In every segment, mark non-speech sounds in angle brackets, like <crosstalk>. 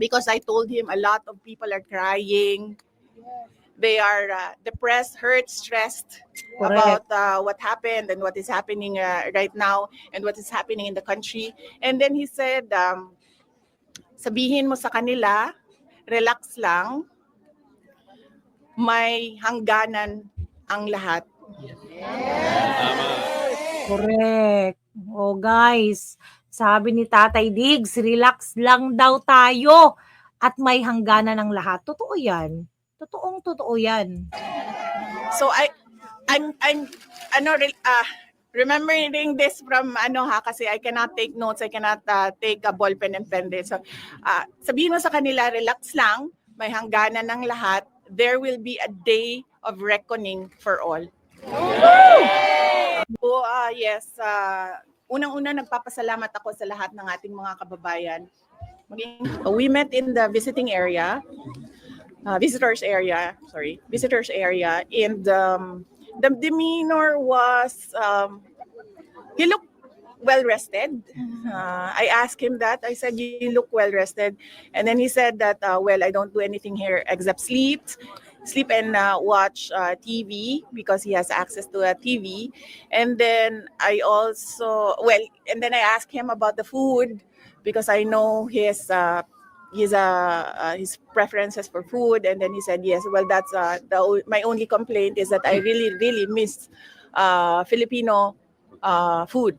because I told him a lot of people are crying. They are uh, depressed, hurt, stressed Correct. about uh, what happened and what is happening uh, right now and what is happening in the country. And then he said, um, sabihin mo sa kanila, relax lang, may hangganan ang lahat. Correct. Oh guys, sabi ni Tatay Diggs, relax lang daw tayo at may hangganan ng lahat. Totoo yan. Totoong totoo yan. So I I'm I'm ano re- ah remembering this from ano ha kasi I cannot take notes, I cannot uh, take a ball pen and pen. So ah, sabihin mo sa kanila relax lang, may hangganan ng lahat. There will be a day of reckoning for all. Oh, ah, yes. ah, unang-una nagpapasalamat ako sa lahat ng ating mga kababayan. Maging, we met in the visiting area uh, visitors area, sorry, visitors area, and um, the demeanor was um, he looked well rested. Uh, I asked him that. I said, "You look well rested," and then he said that, uh, "Well, I don't do anything here except sleep." Sleep and uh, watch uh, TV because he has access to a TV. And then I also, well, and then I asked him about the food because I know his uh, his uh, uh his preferences for food and then he said yes well that's uh the my only complaint is that i really really miss uh filipino uh food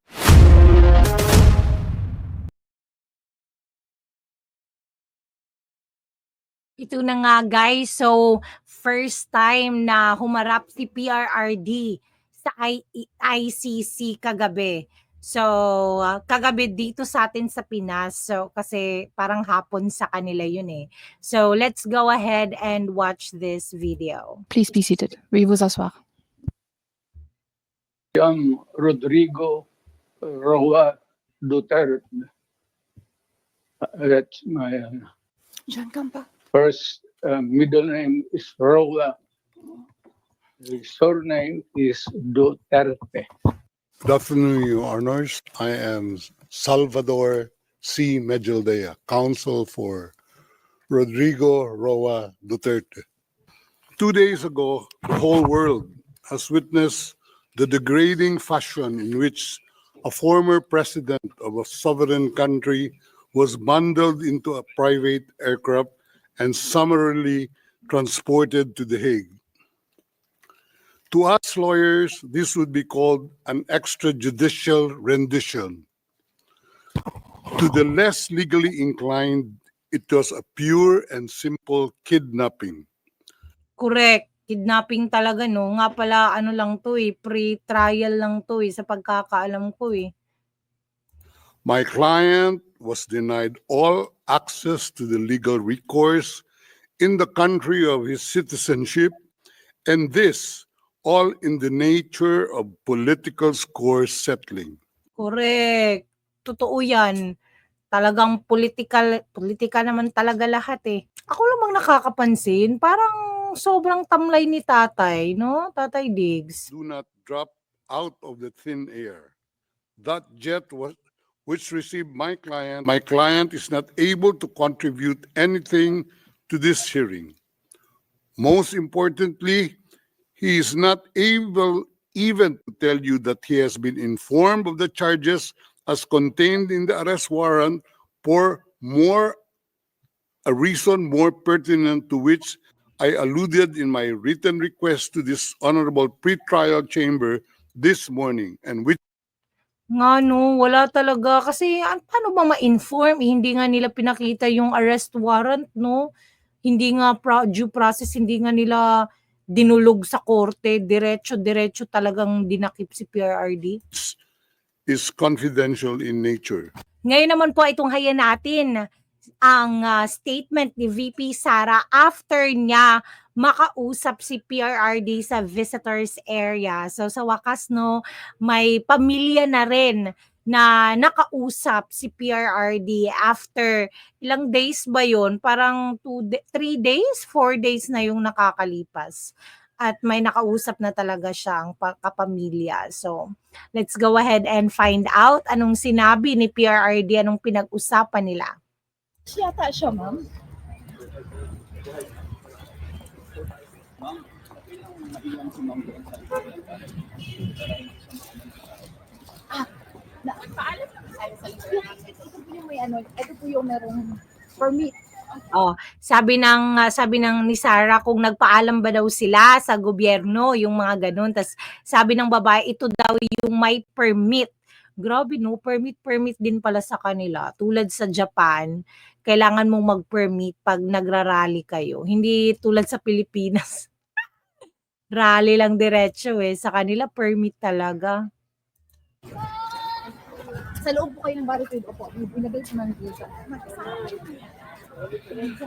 Ito na nga guys, so first time na humarap si PRRD sa I- ICC kagabi. So, kagabi dito sa atin sa Pinas. So, kasi parang hapon sa kanila yun eh. So, let's go ahead and watch this video. Please be seated. Veuillez vous asseoir. young Rodrigo Roa Duterte. Uh, That's my uh, Diyan ka pa. First uh, middle name is Roa. The surname is Duterte. Good afternoon, Your Honors. I am Salvador C. Medjaldea, counsel for Rodrigo Roa Duterte. Two days ago, the whole world has witnessed the degrading fashion in which a former president of a sovereign country was bundled into a private aircraft and summarily transported to The Hague. To us lawyers, this would be called an extrajudicial rendition. To the less legally inclined, it was a pure and simple kidnapping. Correct. Kidnapping talaga no. Nga pala ano lang to eh, pre-trial lang to eh sa pagkakaalam ko eh. My client was denied all access to the legal recourse in the country of his citizenship, and this all in the nature of political score settling. Correct. Totoo yan. Talagang political, political naman talaga lahat eh. Ako lamang nakakapansin, parang sobrang tamlay ni tatay, no? Tatay Diggs. do not drop out of the thin air. That jet was which received my client. My client is not able to contribute anything to this hearing. Most importantly, he is not able even to tell you that he has been informed of the charges as contained in the arrest warrant for more a reason more pertinent to which I alluded in my written request to this honorable pretrial chamber this morning and which Nga no, wala talaga. Kasi an- paano ba ma-inform? Eh, hindi nga nila pinakita yung arrest warrant, no? Hindi nga pro- due process, hindi nga nila dinulog sa korte. Diretso-diretso talagang dinakip si PRRD. is confidential in nature. Ngayon naman po itong haya natin ang ah, statement ni VP Sara after niya makausap si PRRD sa visitors area. So sa wakas no, may pamilya na rin na nakausap si PRRD after ilang days ba yon Parang two, da- three days, four days na yung nakakalipas. At may nakausap na talaga siyang pa- kapamilya. So, let's go ahead and find out anong sinabi ni PRRD, anong pinag-usapan nila. Yata siya, ma'am. Ah, na, paalam lang tayo sa Ito po yung may ano, ito po yung merong permit. Sabi ng ah, sabi ng ni Sarah kung nagpaalam ba daw sila sa gobyerno yung mga ganun. Tas sabi ng babae ito daw yung may permit. Grabe no, permit permit din pala sa kanila. Tulad sa Japan, kailangan mong mag-permit pag nagrarally kayo. Hindi tulad sa Pilipinas. <laughs> Rally lang diretso eh. Sa kanila permit talaga. Sa loob po kayo ng barricade, opo, may binagay sa mga dito.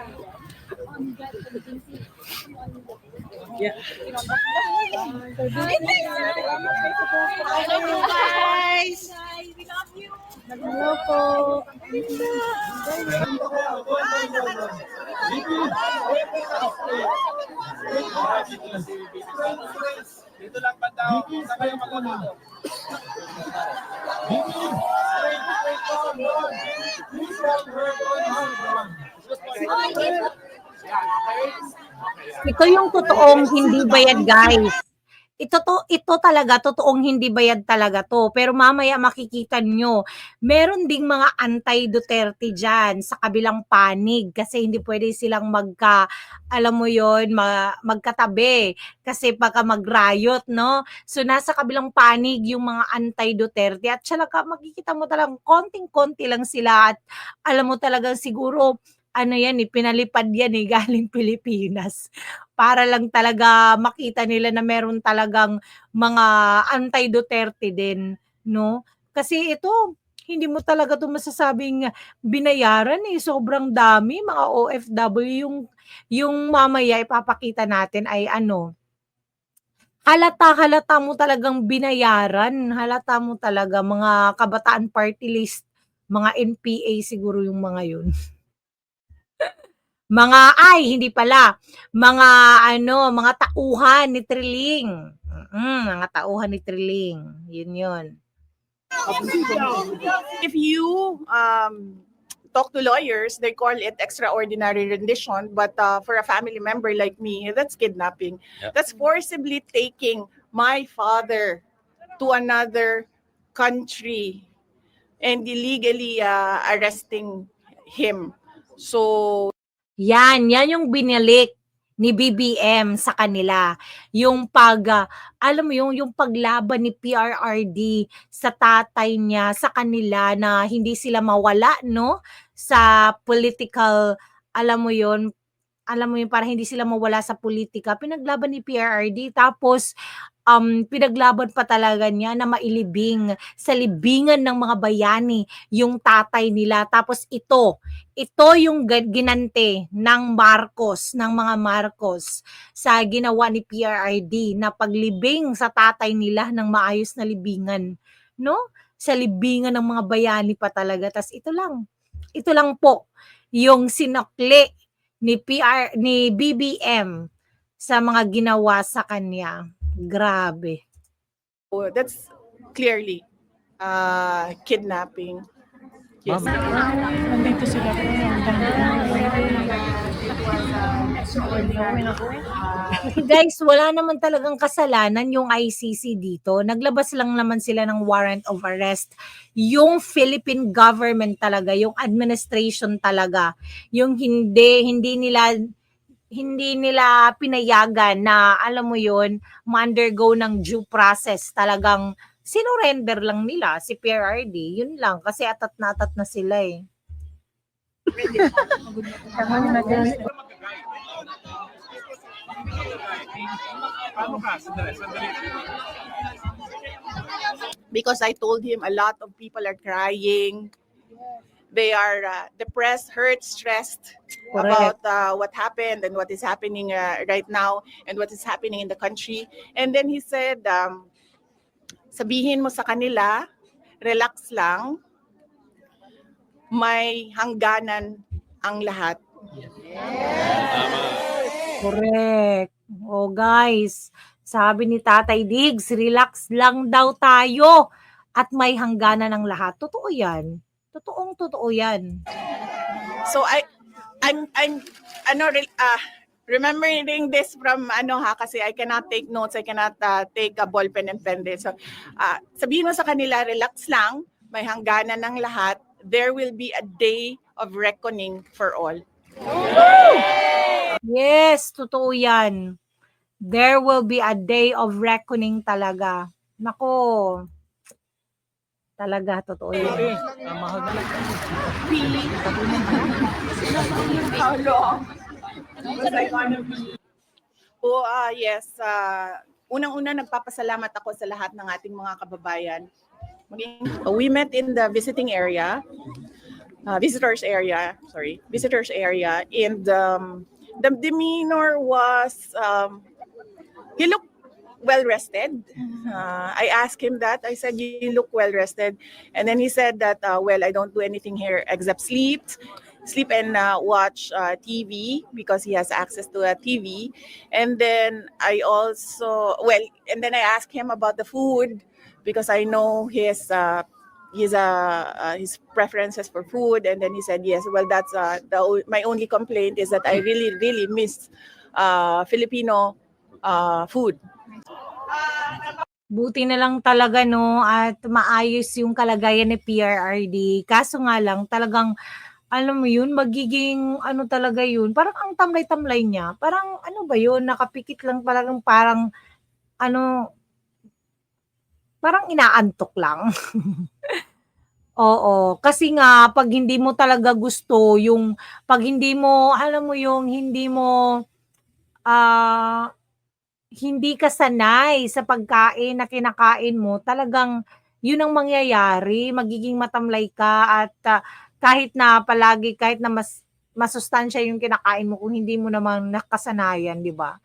Hello guys! Hello po. Dito lang banda. Saan kayo magkakito? Ito yung totoong hindi bayad, guys. Ito to, ito talaga totoong hindi bayad talaga to. Pero mamaya makikita nyo, meron ding mga anti-Duterte diyan sa kabilang panig kasi hindi pwede silang magka alam mo 'yon, ma, magkatabi kasi pagka mag-riot, no? So nasa kabilang panig yung mga anti-Duterte at talaga makikita mo talagang konting-konti lang sila at alam mo talagang siguro ano yan eh, pinalipad yan eh, <laughs> galing Pilipinas. Para lang talaga makita nila na meron talagang mga anti-Duterte din, no? Kasi ito, hindi mo talaga to masasabing binayaran eh. Sobrang dami, mga OFW. Yung, yung mamaya ipapakita natin ay ano, halata, halata mo talagang binayaran. Halata mo talaga, mga kabataan party list, mga NPA siguro yung mga yun. <laughs> mga ay hindi pala mga ano mga tauhan ni Triling mm, mga tauhan ni Triling yun yun If you um, talk to lawyers, they call it extraordinary rendition. But uh, for a family member like me, that's kidnapping. Yeah. That's forcibly taking my father to another country and illegally uh, arresting him. So yan yan yung binalik ni BBM sa kanila. Yung pag ah, alam mo yung yung paglaban ni PRRD sa tatay niya sa kanila na hindi sila mawala no? Sa political alam mo yon alam mo yun, para hindi sila mawala sa politika, pinaglaban ni PRRD. Tapos, um, pinaglaban pa talaga niya na mailibing sa libingan ng mga bayani yung tatay nila. Tapos ito, ito yung ginante ng Marcos, ng mga Marcos sa ginawa ni PRRD na paglibing sa tatay nila ng maayos na libingan. No? Sa libingan ng mga bayani pa talaga. Tapos ito lang, ito lang po yung sinakli ni PR ni BBM sa mga ginawa sa kanya. Grabe. oh, that's clearly uh, kidnapping. Yes. Nandito sila. <laughs> Guys, wala naman talagang kasalanan yung ICC dito. Naglabas lang naman sila ng warrant of arrest. Yung Philippine government talaga, yung administration talaga, yung hindi hindi nila hindi nila pinayagan na alam mo yon ma-undergo ng due process talagang sinurrender lang nila si PRRD yun lang kasi atat na atat na sila eh? <laughs> Because I told him a lot of people are crying. They are uh, depressed, hurt, stressed about uh, what happened and what is happening uh, right now and what is happening in the country. And then he said, um, sabihin mo sa kanila, relax lang, may hangganan ang lahat. Correct. Oh guys, sabi ni Tatay Diggs, relax lang daw tayo at may hangganan ng lahat. Totoo yan. Totoong totoo yan. So I I'm I'm ano ah remembering this from ano ha kasi I cannot take notes, I cannot ah, take a ball pen and pen din. So ah, sabihin mo sa kanila relax lang, may hangganan ng lahat. There will be a day of reckoning for all. Yes, totoo yan. There will be a day of reckoning talaga. Nako. Talaga, totoo be? <laughs> Oh, ah, yes. ah, unang-una, nagpapasalamat ako sa lahat ng ating mga kababayan. Maging, we met in the visiting area, uh, visitors area, sorry, visitors area, and um, the demeanor was, um, he looked well rested. Uh, I asked him that. I said, "You look well rested," and then he said that, uh, "Well, I don't do anything here except sleep, sleep and uh, watch uh, TV because he has access to a TV." And then I also, well, and then I asked him about the food because I know his. Uh, his uh, uh, his preferences for food and then he said yes well that's uh, the my only complaint is that I really really miss uh, Filipino uh, food Buti na lang talaga no at maayos yung kalagayan ni PRRD. Kaso nga lang talagang alam mo yun, magiging ano talaga yun. Parang ang tamlay-tamlay niya. Parang ano ba yun, nakapikit lang talagang parang ano, parang inaantok lang. <laughs> Oo, kasi nga pag hindi mo talaga gusto yung pag hindi mo alam mo yung hindi mo ah hindi ka sanay sa pagkain na kinakain mo, talagang yun ang mangyayari, magiging matamlay ka at ah, kahit na palagi kahit na mas masustansya yung kinakain mo kung hindi mo naman nakasanayan, 'di ba?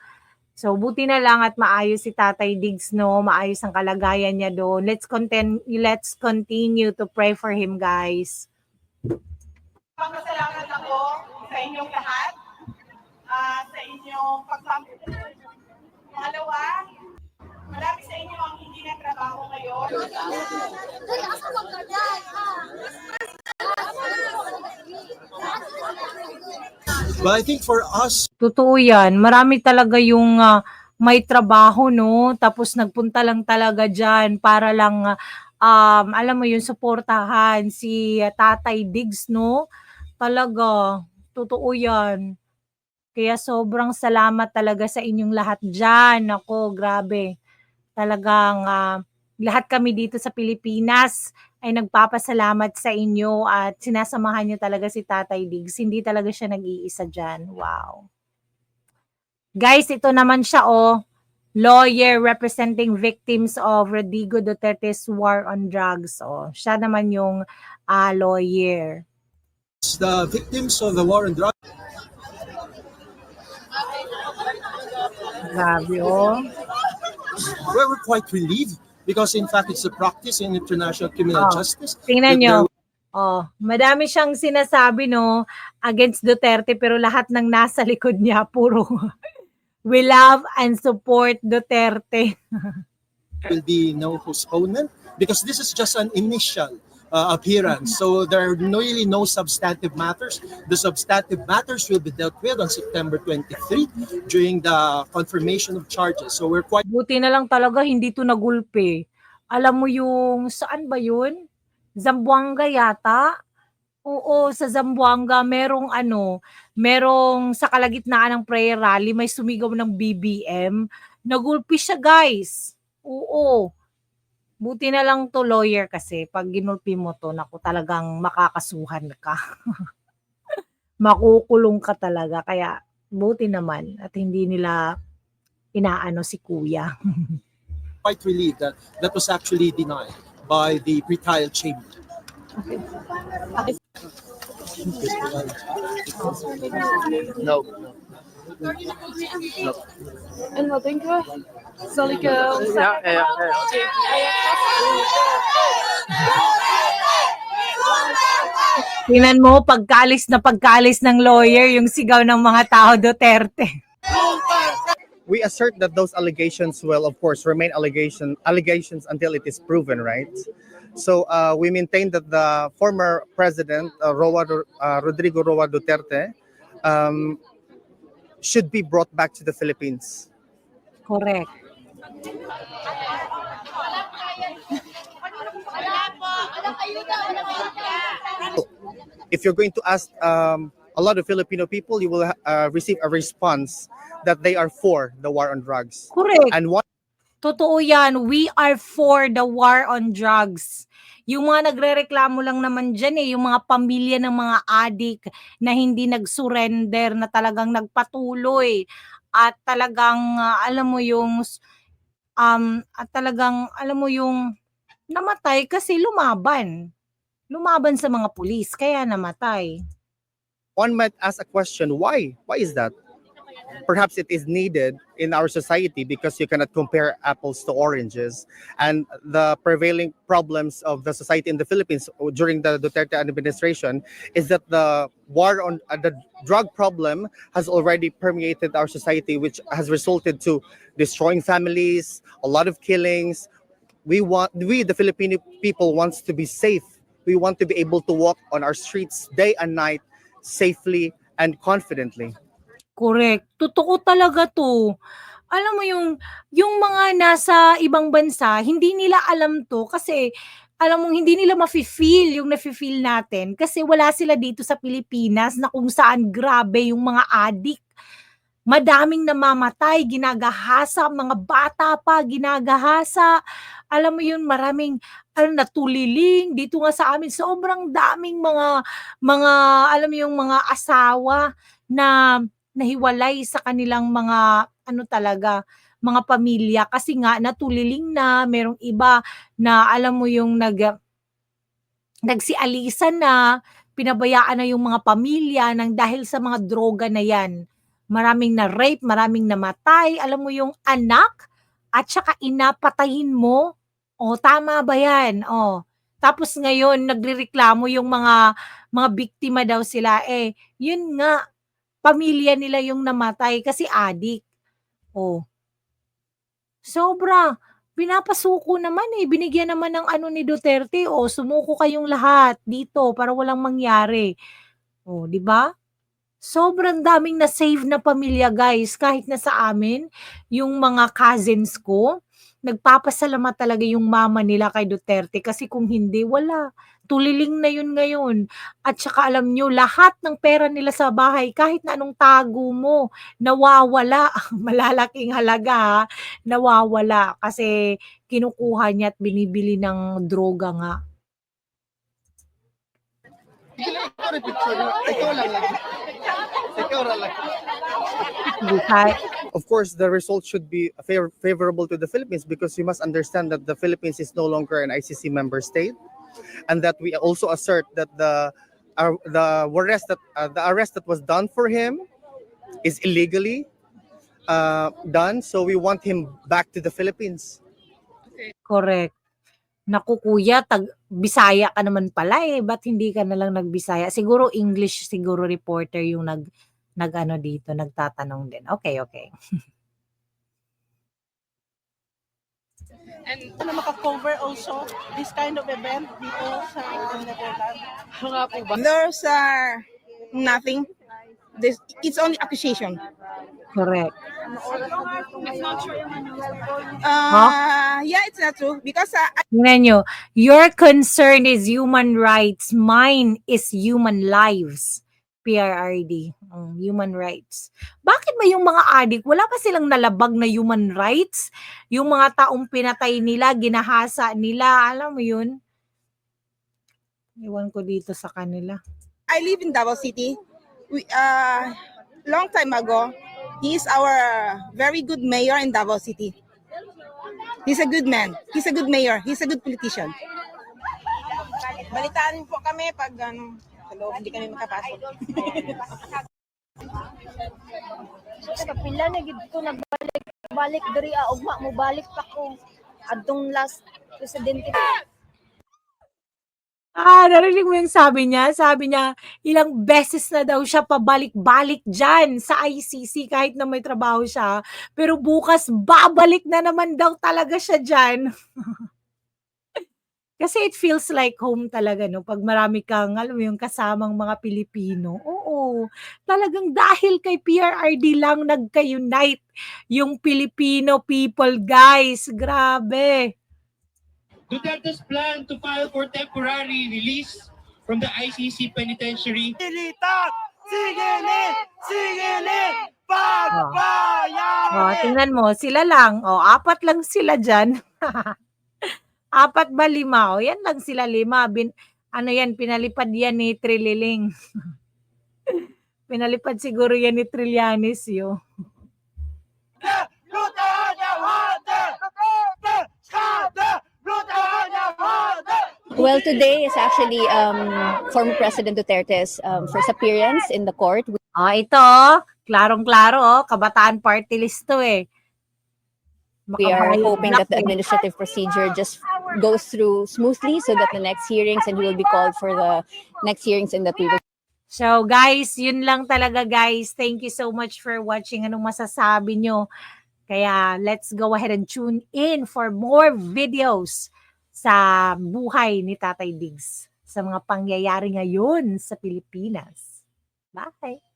So buti na lang at maayos si Tatay Diggs no, maayos ang kalagayan niya doon. Let's content let's continue to pray for him, guys. Magpasalamat ako sa inyong lahat, ah, sa inyong pagpapalala. Pangalawa, marami sa inyo ang hindi nagtrabaho ngayon. But I think for us, Totoo 'yan. Marami talaga yung ah, may trabaho no, tapos nagpunta lang talaga diyan para lang um alam mo yun suportahan si ah, Tatay Diggs no. Talaga, totoo 'yan. Kaya sobrang salamat talaga sa inyong lahat diyan. Nako, grabe. Talagang ah, lahat kami dito sa Pilipinas ay nagpapasalamat sa inyo at sinasamahan niyo talaga si Tatay Diggs. Hindi talaga siya nag-iisa diyan. Wow. Guys, ito naman siya oh, lawyer representing victims of Rodrigo Duterte's war on drugs. Oh, siya naman yung ah, lawyer. the victims of the war on drugs, Grabe oh. we were quite relieved because in fact it's a practice in international criminal Oh. justice. Tingnan nyo. there Oh, madami siyang sinasabi no against Duterte pero lahat ng nasa likod niya puro <laughs> we love and support Duterte. <laughs> will be no postponement because this is just an initial uh, appearance. So there are really no substantive matters. The substantive matters will be dealt with on September 23 during the confirmation of charges. So we're quite Buti na lang talaga hindi to nagulpe. Alam mo yung saan ba yun? Zamboanga yata? Oo, sa Zamboanga merong ano, merong sa kalagitnaan ng prayer rally may sumigaw ng BBM. Nagulpi siya, guys. Oo. Buti na lang to lawyer kasi pag ginulpi mo to, naku talagang makakasuhan ka. <laughs> Makukulong ka talaga. Kaya buti naman at hindi nila inaano si kuya. <laughs> quite relieved that that was actually denied by the pretrial chamber. No. En wat denken we? Zal ik... eh, ons- Tingnan mo, pagkalis na pagkalis ng lawyer, yung sigaw ng mga tao Duterte. we assert that those allegations will of course remain allegation allegations until it is proven right So uh, we maintain that the former president, uh, Roa, uh, Rodrigo Roa Duterte, um, should be brought back to the Philippines. Correct. If you're going to ask um, a lot of Filipino people, you will uh, receive a response that they are for the war on drugs. Correct. And one Totoo yan. We are for the war on drugs. Yung mga nagrereklamo lang naman dyan eh, yung mga pamilya ng mga adik na hindi nag-surrender, na talagang nagpatuloy at talagang ah, alam mo yung um at talagang alam mo yung namatay kasi lumaban. Lumaban sa mga pulis kaya namatay. one might ask a question why why is that perhaps it is needed in our society because you cannot compare apples to oranges. And the prevailing problems of the society in the philippines during the duterte administration is that the war on uh, the drug problem has already permeated our society which has resulted to destroying families a lot of killings. We want we the filipino people wants to be safe. We want to be able to walk on our streets day and night safely and confidently. Correct. Totoo talaga 'to. Alam mo yung yung mga nasa ibang bansa, hindi nila alam 'to kasi alam mo hindi nila mafi-feel yung nafi-feel natin kasi wala sila dito sa Pilipinas na kung saan grabe yung mga adik. Madaming namamatay, ginagahasa, mga bata pa ginagahasa. Alam mo yun, maraming ano, natuliling dito nga sa amin. Sobrang daming mga mga alam mo yung mga asawa na nahiwalay sa kanilang mga ano talaga, mga pamilya kasi nga natuliling na, merong iba na alam mo yung nag nagsialisan na, pinabayaan na yung mga pamilya ng dahil sa mga droga na yan. Maraming na rape, maraming namatay, alam mo yung anak at saka ina patayin mo. O tama ba yan? O. Tapos ngayon nagrereklamo yung mga mga biktima daw sila eh yun nga pamilya nila yung namatay kasi adik. Oh. Sobra. Pinapasuko naman eh. Binigyan naman ng ano ni Duterte. O, sumuko kayong lahat dito para walang mangyari. O, di ba? Sobrang daming na-save na pamilya, guys. Kahit na sa amin, yung mga cousins ko, nagpapasalamat talaga yung mama nila kay Duterte kasi kung hindi, wala. Tuliling na yun ngayon. At saka alam nyo, lahat ng pera nila sa bahay, kahit na anong tago mo, nawawala. <laughs> Malalaking halaga, ha? nawawala. Kasi kinukuha niya at binibili ng droga nga. Buhay. Of course, the result should be favor- favorable to the Philippines because you must understand that the Philippines is no longer an ICC member state, and that we also assert that the uh, the arrest that uh, the arrest that was done for him is illegally uh, done. So we want him back to the Philippines. Correct. Naku kuya, tag Bisaya ka naman pala eh. Ba't hindi ka na lang nagbisaya? Siguro English, siguro reporter yung nag nag-ano dito, nagtatanong din. Okay, okay. And ano maka-cover also this kind of event dito sa Netherlands? Nga po ba? There's uh, nothing. This, it's only accusation. Correct. Uh, Yeah, it's not true because uh, nyo, your concern is human rights. Mine is human lives. PRRD, mm, human rights. Bakit ba yung mga adik, wala pa silang nalabag na human rights? Yung mga taong pinatay nila, ginahasa nila, alam mo yun? Iwan ko dito sa kanila. I live in Davao City. We, uh, long time ago, he is our very good mayor in Davao City. He's a good man. He's a good mayor. He's a good politician. Balitaan po kami pag ano, loob, hindi kami makapasok. sa pila na gid ko nagbalik balik diri ah ugma mo balik pa ko adtong last presidente Ah, narinig mo yung sabi niya? Sabi niya, ilang beses na daw siya pabalik-balik dyan sa ICC kahit na may trabaho siya. Pero bukas, babalik na naman daw talaga siya dyan. <laughs> Kasi it feels like home talaga, no? Pag marami kang, alam mo yung kasamang mga Pilipino. Oo. Talagang dahil kay PRRD lang nagka-unite yung Filipino people, guys. Grabe. Duterte's plan to file for temporary release from the ICC penitentiary Oh, tingnan mo, sila lang. Oh, apat lang sila dyan. <laughs> apat ba lima? Oh, yan lang sila lima. Bin, ano yan, pinalipad yan ni Trililing. <laughs> pinalipad siguro yan ni Trillanes yo. Well, today is actually um, former President Duterte's um, first appearance in the court. Oh, ito, klarong-klaro, oh, kabataan party list to eh. We are hoping that the administrative procedure just goes through smoothly so that the next hearings and he will be called for the next hearings and that we will So guys, yun lang talaga guys. Thank you so much for watching. Anong masasabi nyo? Kaya let's go ahead and tune in for more videos sa buhay ni Tatay Diggs sa mga pangyayari ngayon sa Pilipinas. Bye!